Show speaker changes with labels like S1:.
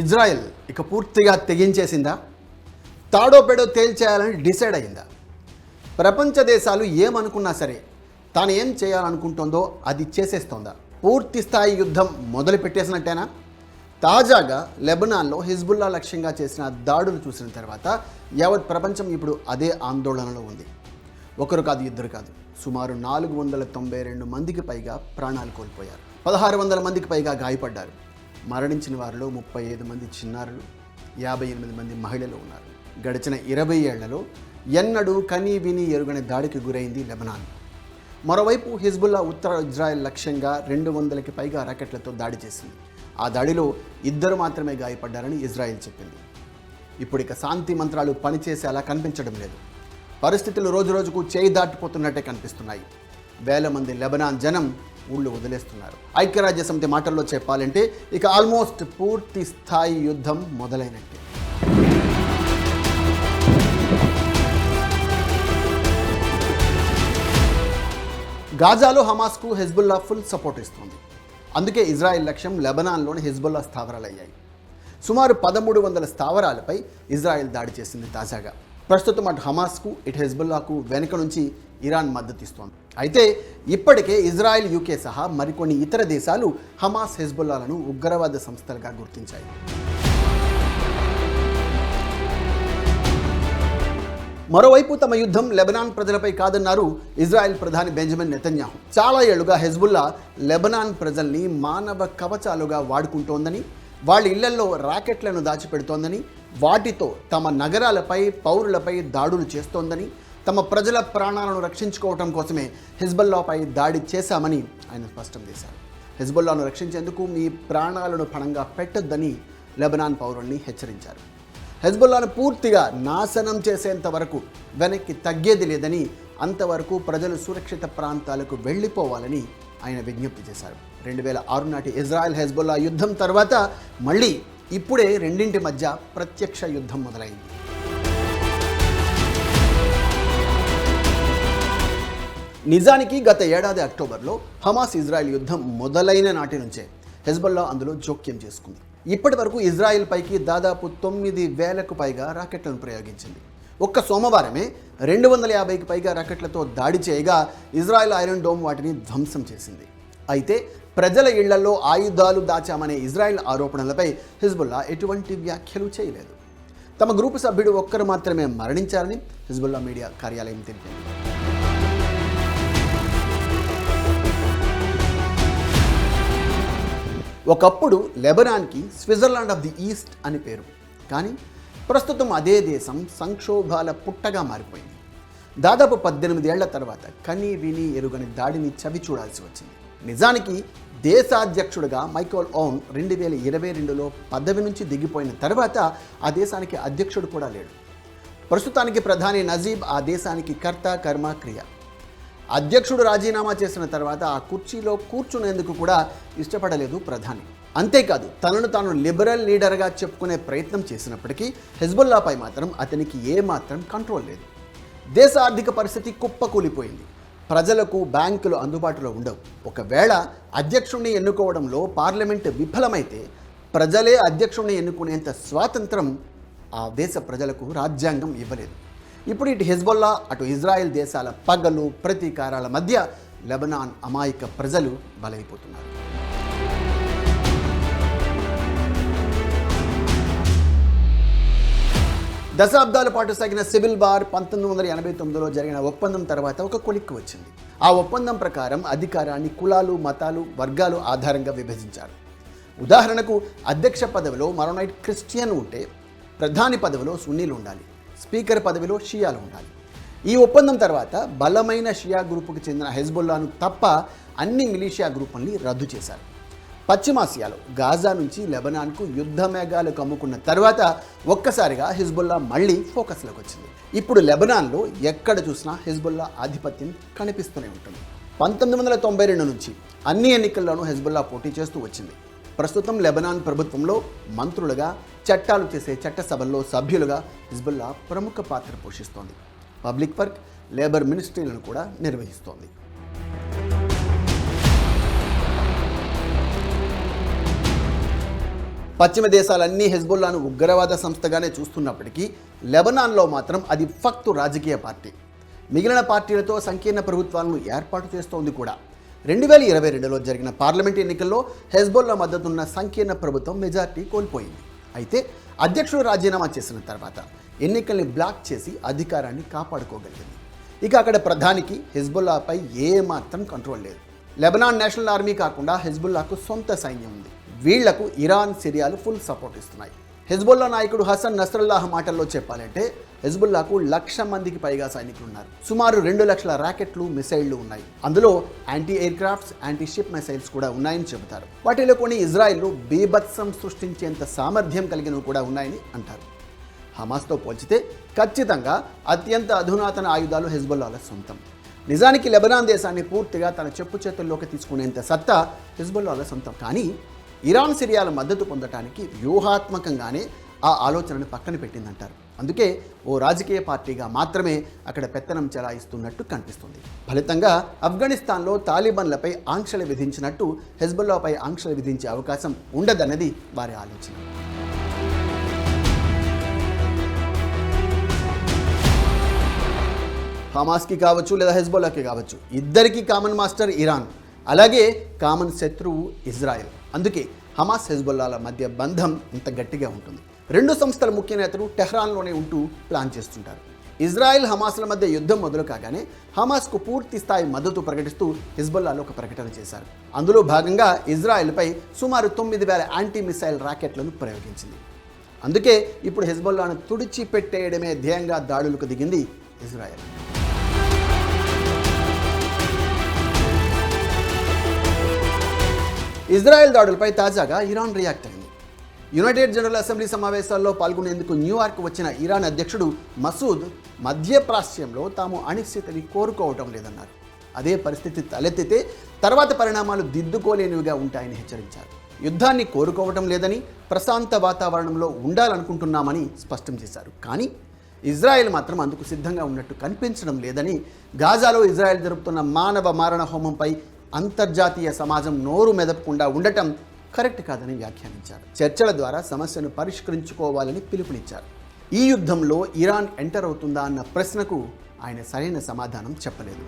S1: Israel ఇక పూర్తిగా తెగించేసిందా? తాడో పెడో తేల్చేయాలని డిసైడ్ అయిందా ప్రపంచ దేశాలు ఏమనుకున్నా సరే తాను ఏం చేయాలనుకుంటుందో అది చేసేస్తోందా? పూర్తి స్థాయి యుద్ధం మొదలు పెట్టేసినట్టేనా తాజాగా లెబనాన్లో హిజ్బుల్లా లక్ష్యంగా చేసిన దాడులు చూసిన తర్వాత యావత్ ప్రపంచం ఇప్పుడు అదే ఆందోళనలో ఉంది. ఒకరు కాదు ఇద్దరు కాదు. సుమారు నాలుగు వందల తొంభై రెండు మందికి పైగా ప్రాణాలు కోల్పోయారు. పదహారు వందల మందికి పైగా గాయపడ్డారు. మరణించిన వారిలో ముప్పై ఐదు మంది చిన్నారులు యాభై ఎనిమిది మంది మహిళలు ఉన్నారు. గడిచిన ఇరవై ఏళ్ళలో ఎన్నడూ కనీ విని ఎరుగని దాడికి గురైంది లెబనాన్. మరోవైపు హిజ్బుల్లా ఉత్తర ఇజ్రాయెల్ లక్ష్యంగా రెండు వందలకి పైగా రాకెట్లతో దాడి చేసింది. ఆ దాడిలో ఇద్దరు మాత్రమే గాయపడ్డారని ఇజ్రాయెల్ చెప్పింది. ఇప్పుడు ఇక శాంతి మంత్రాలు పనిచేసేలా కనిపించడం లేదు. పరిస్థితులు రోజురోజుకు చేయి దాటిపోతున్నట్టే కనిపిస్తున్నాయి. వేల మంది లెబనాన్ జనం ఊళ్ళు వదిలేస్తున్నారు. ఐక్యరాజ్య సమితి మాటల్లో చెప్పాలంటే ఇక ఆల్మోస్ట్ పూర్తి స్థాయి యుద్ధం మొదలైనట్టే. గాజాలో హమాస్కు హెజ్బుల్లా ఫుల్ సపోర్ట్ ఇస్తుంది. అందుకే ఇజ్రాయెల్ లక్ష్యం లెబనాన్లోని హెజ్బుల్లా స్థావరాలు అయ్యాయి సుమారు పదమూడు వందల స్థావరాలపై ఇజ్రాయెల్ దాడి చేసింది తాజాగా. ప్రస్తుతం అటు హమాస్కు ఇటు హెజ్బుల్లాకు వెనుక నుంచి ఇరాన్ మద్దతిస్తోంది అయితే ఇప్పటికే ఇజ్రాయెల్ యూకే సహా మరికొన్ని ఇతర దేశాలు హమాస్ హెజ్బుల్లాలను ఉగ్రవాద సంస్థలుగా గుర్తించాయి. మరోవైపు తమ యుద్ధం లెబనాన్ ప్రజలపై కాదన్నారు ఇజ్రాయెల్ ప్రధాని బెంజమిన్ నెతన్యాహు. చాలా ఏళ్ళుగా హెజ్బుల్లా లెబనాన్ ప్రజల్ని మానవ కవచాలుగా వాడుకుంటోందని వాళ్ళ ఇళ్ళలో రాకెట్లను దాచిపెడుతోందని వాటితో తమ నగరాలపై పౌరులపై దాడులు చేస్తోందని తమ ప్రజల ప్రాణాలను రక్షించుకోవటం కోసమే హిజ్బుల్లాపై దాడి చేశామని ఆయన స్పష్టం చేశారు. హిజ్బుల్లాను రక్షించేందుకు మీ ప్రాణాలను పణంగా పెట్టొద్దని లెబనాన్ పౌరుల్ని హెచ్చరించారు. హెజ్బుల్లాను పూర్తిగా నాశనం చేసేంత వరకు వెనక్కి తగ్గేది లేదని అంతవరకు ప్రజలు సురక్షిత ప్రాంతాలకు వెళ్ళిపోవాలని ఆయన విజ్ఞప్తి చేశారు. రెండు వేల ఆరు నాటి ఇజ్రాయెల్ హెజ్బుల్లా యుద్ధం తర్వాత మళ్ళీ ఇప్పుడే రెండింటి మధ్య ప్రత్యక్ష యుద్ధం మొదలైంది. నిజానికి గత ఏడాది అక్టోబర్లో హమాస్ ఇజ్రాయెల్ యుద్ధం మొదలైన నాటి నుంచే హెజ్బల్లా అందులో జోక్యం చేసుకుంది. ఇప్పటి వరకు ఇజ్రాయెల్ పైకి దాదాపు తొమ్మిది వేలకు పైగా రాకెట్లను ప్రయోగించింది. ఒక్క సోమవారమే రెండు వందల యాభైకి పైగా రాకెట్లతో దాడి చేయగా ఇజ్రాయెల్ ఐరన్ డోమ్ వాటిని ధ్వంసం చేసింది. అయితే ప్రజల ఇళ్ళలో ఆయుధాలు దాచామనే ఇజ్రాయెల్ ఆరోపణలపై హిజ్బుల్లా ఎటువంటి వ్యాఖ్యలు చేయలేదు. తమ గ్రూపు సభ్యుడు ఒక్కరు మాత్రమే మరణించారని హిజ్బుల్లా మీడియా కార్యాలయం తెలిపింది. ఒకప్పుడు లెబనాన్కి స్విట్జర్లాండ్ ఆఫ్ ది ఈస్ట్ అని పేరు. కానీ ప్రస్తుతం అదే దేశం సంక్షోభాల పుట్టగా మారిపోయింది. దాదాపు పద్దెనిమిది ఏళ్ళ తర్వాత కనీ విని ఎరుగని దాడిని చవి చూడాల్సి వచ్చింది. నిజానికి దేశాధ్యక్షుడిగా మైకోల్ ఓన్ రెండు వేల ఇరవై రెండులో పదవి నుంచి దిగిపోయిన తర్వాత ఆ దేశానికి అధ్యక్షుడు కూడా లేడు. ప్రస్తుతానికి ప్రధాని నజీబ్ ఆ దేశానికి కర్త కర్మ క్రియ. అధ్యక్షుడు రాజీనామా చేసిన తర్వాత ఆ కుర్చీలో కూర్చునేందుకు కూడా ఇష్టపడలేదు ప్రధాని. అంతేకాదు తనను తాను లిబరల్ లీడర్గా చెప్పుకునే ప్రయత్నం చేసినప్పటికీ హెజ్బుల్లాపై మాత్రం అతనికి ఏమాత్రం కంట్రోల్ లేదు. దేశ ఆర్థిక పరిస్థితి కుప్పకూలిపోయింది. ప్రజలకు బ్యాంకులు అందుబాటులో ఉండవు. ఒకవేళ అధ్యక్షుణ్ణి ఎన్నుకోవడంలో పార్లమెంట్ విఫలమైతే ప్రజలే అధ్యక్షుణ్ణి ఎన్నుకునేంత స్వాతంత్రం ఆ దేశ ప్రజలకు రాజ్యాంగం ఇవ్వలేదు. ఇప్పుడు ఇటు హెజ్బొల్లా అటు ఇజ్రాయెల్ దేశాల పగలు ప్రతీకారాల మధ్య లెబనాన్ అమాయక ప్రజలు బలైపోతున్నారు. దశాబ్దాల పాటు సాగిన సివిల్ వార్ పంతొమ్మిది వందల ఎనభై తొమ్మిదిలో జరిగిన ఒప్పందం తర్వాత ఒక కొలిక్కి వచ్చింది. ఆ ఒప్పందం ప్రకారం అధికారాన్ని కులాలు మతాలు వర్గాలు ఆధారంగా విభజించారు. ఉదాహరణకు అధ్యక్ష పదవిలో మరోనైట్ క్రిస్టియన్ ఉంటే ప్రధాని పదవిలో సున్నీలు ఉండాలి స్పీకర్ పదవిలో షియాలు ఉండాలి. ఈ ఒప్పందం తర్వాత బలమైన షియా గ్రూపుకు చెందిన హెజ్బుల్లాను తప్ప అన్ని మిలీషియా గ్రూపుల్ని రద్దు చేశారు. పశ్చిమాసియాలో గాజా నుంచి లెబనాన్కు యుద్ధ మేఘాలు కమ్ముకున్న తర్వాత ఒక్కసారిగా హిజ్బుల్లా మళ్ళీ ఫోకస్లోకి వచ్చింది. ఇప్పుడు లెబనాన్లో ఎక్కడ చూసినా హిజ్బుల్లా ఆధిపత్యం కనిపిస్తూనే ఉంటుంది. పంతొమ్మిది వందల తొంభై రెండు నుంచి అన్ని ఎన్నికల్లోనూ హెజ్బుల్లా పోటీ చేస్తూ వచ్చింది. ప్రస్తుతం లెబనాన్ ప్రభుత్వంలో మంత్రులుగా చట్టాలు చేసే చట్టసభల్లో సభ్యులుగా హిజ్బుల్లా ప్రముఖ పాత్ర పోషిస్తోంది. పబ్లిక్ వర్క్ లేబర్ మినిస్ట్రీలను కూడా నిర్వహిస్తోంది. పశ్చిమ దేశాలన్నీ హెజ్బుల్లాను ఉగ్రవాద సంస్థగానే చూస్తున్నప్పటికీ లెబనాన్లో మాత్రం అది ఫక్తు రాజకీయ పార్టీ. మిగిలిన పార్టీలతో సంకీర్ణ ప్రభుత్వాలను ఏర్పాటు చేస్తోంది కూడా. రెండు వేల ఇరవై రెండులో జరిగిన పార్లమెంట్ ఎన్నికల్లో హెజ్బుల్లా మద్దతున్న సంకీర్ణ ప్రభుత్వం మెజార్టీ కోల్పోయింది. అయితే అధ్యక్షుడు రాజీనామా చేసిన తర్వాత ఎన్నికల్ని బ్లాక్ చేసి అధికారాన్ని కాపాడుకోగలిగింది. ఇక అక్కడ ప్రధానికి హెజ్బుల్లాపై ఏమాత్రం కంట్రోల్ లేదు. లెబనాన్ నేషనల్ ఆర్మీ కాకుండా హెజ్బుల్లాకు సొంత సైన్యం ఉంది. వీళ్ళకు ఇరాన్ సిరియాలు ఫుల్ సపోర్ట్ ఇస్తున్నాయి. హెజ్బుల్లా నాయకుడు హసన్ నస్రల్లాహ్ మాటల్లో చెప్పాలంటే హెజ్బుల్లాకు లక్ష మందికి పైగా సైనికులు ఉన్నారు సుమారు రెండు లక్షల రాకెట్లు మిసైళ్ళు ఉన్నాయి. అందులో anti aircrafts anti ship missiles కూడా ఉన్నాయని చెబుతారు. వాటిలో కొన్ని ఇజ్రాయిల్ను బీభత్సం సృష్టించేంత సామర్థ్యం కలిగినవి కూడా ఉన్నాయని అంటారు. హమాస్తో పోల్చితే ఖచ్చితంగా అత్యంత అధునాతన ఆయుధాలు హెజ్బుల్లాల సొంతం. నిజానికి లెబనాన్ దేశాన్ని పూర్తిగా తన చెప్పు చేతుల్లోకి తీసుకునేంత సత్తా హెజ్బుల్లాల సొంతం. కానీ ఇరాన్ సిరియాల మద్దతు పొందటానికి వ్యూహాత్మకంగానే ఆ ఆలోచనను పక్కన పెట్టిందంటారు. అందుకే ఓ రాజకీయ పార్టీగా మాత్రమే అక్కడ పెత్తనం చెలాయిస్తున్నట్టు కనిపిస్తుంది. ఫలితంగా ఆఫ్ఘనిస్తాన్లో తాలిబన్లపై ఆంక్షలు విధించినట్టు హెజ్బుల్లాపై ఆంక్షలు విధించే అవకాశం ఉండదన్నది వారి ఆలోచన. హమాస్కి కావచ్చు లేదా హెజ్బోలాకి కావచ్చు ఇద్దరికీ కామన్ మాస్టర్ ఇరాన్. అలాగే కామన్ శత్రువు ఇజ్రాయెల్. అందుకే హమాస్ హెజ్బుల్లాల మధ్య బంధం ఇంత గట్టిగా ఉంటుంది. రెండు సంస్థల ముఖ్య నేతలు టెహ్రాన్లోనే ఉంటూ ప్లాన్ చేస్తుంటారు. ఇజ్రాయెల్ హమాస్ల మధ్య యుద్ధం మొదలు కాగానే హమాస్కు పూర్తి స్థాయి మద్దతు ప్రకటిస్తూ హిజ్బుల్లాలో ఒక ప్రకటన చేశారు. అందులో భాగంగా ఇజ్రాయెల్పై సుమారు తొమ్మిది వేల యాంటీ మిసైల్ రాకెట్లను ప్రయోగించింది. అందుకే ఇప్పుడు హిజ్బుల్లాను తుడిచిపెట్టేయడమే ధ్యేయంగా దాడులకు దిగింది ఇజ్రాయెల్. ఇజ్రాయెల్ దాడులపై తాజాగా ఇరాన్ రియాక్ట్ అయింది. యునైటెడ్ జనరల్ అసెంబ్లీ సమావేశాల్లో పాల్గొనేందుకు న్యూయార్క్ వచ్చిన ఇరాన్ అధ్యక్షుడు మసూద్ మధ్యప్రాచ్యంలో తాము అనిశ్చితని కోరుకోవటం లేదన్నారు. అదే పరిస్థితి తలెత్తితే తర్వాత పరిణామాలు దిద్దుకోలేనివిగా ఉంటాయని హెచ్చరించారు. యుద్ధాన్ని కోరుకోవటం లేదని ప్రశాంత వాతావరణంలో ఉండాలనుకుంటున్నామని స్పష్టం చేశారు. కానీ ఇజ్రాయెల్ మాత్రం అందుకు సిద్ధంగా ఉన్నట్టు కనిపించడం లేదని గాజాలో ఇజ్రాయెల్ జరుపుతున్న మానవ మారణ హోమంపై అంతర్జాతీయ సమాజం నోరు మెదపకుండా ఉండటం కరెక్ట్ కాదని వ్యాఖ్యానించారు. చర్చల ద్వారా సమస్యను పరిష్కరించుకోవాలని పిలుపునిచ్చారు. ఈ యుద్ధంలో ఇరాన్ ఎంటర్ అవుతుందా అన్న ప్రశ్నకు ఆయన సరైన సమాధానం చెప్పలేదు.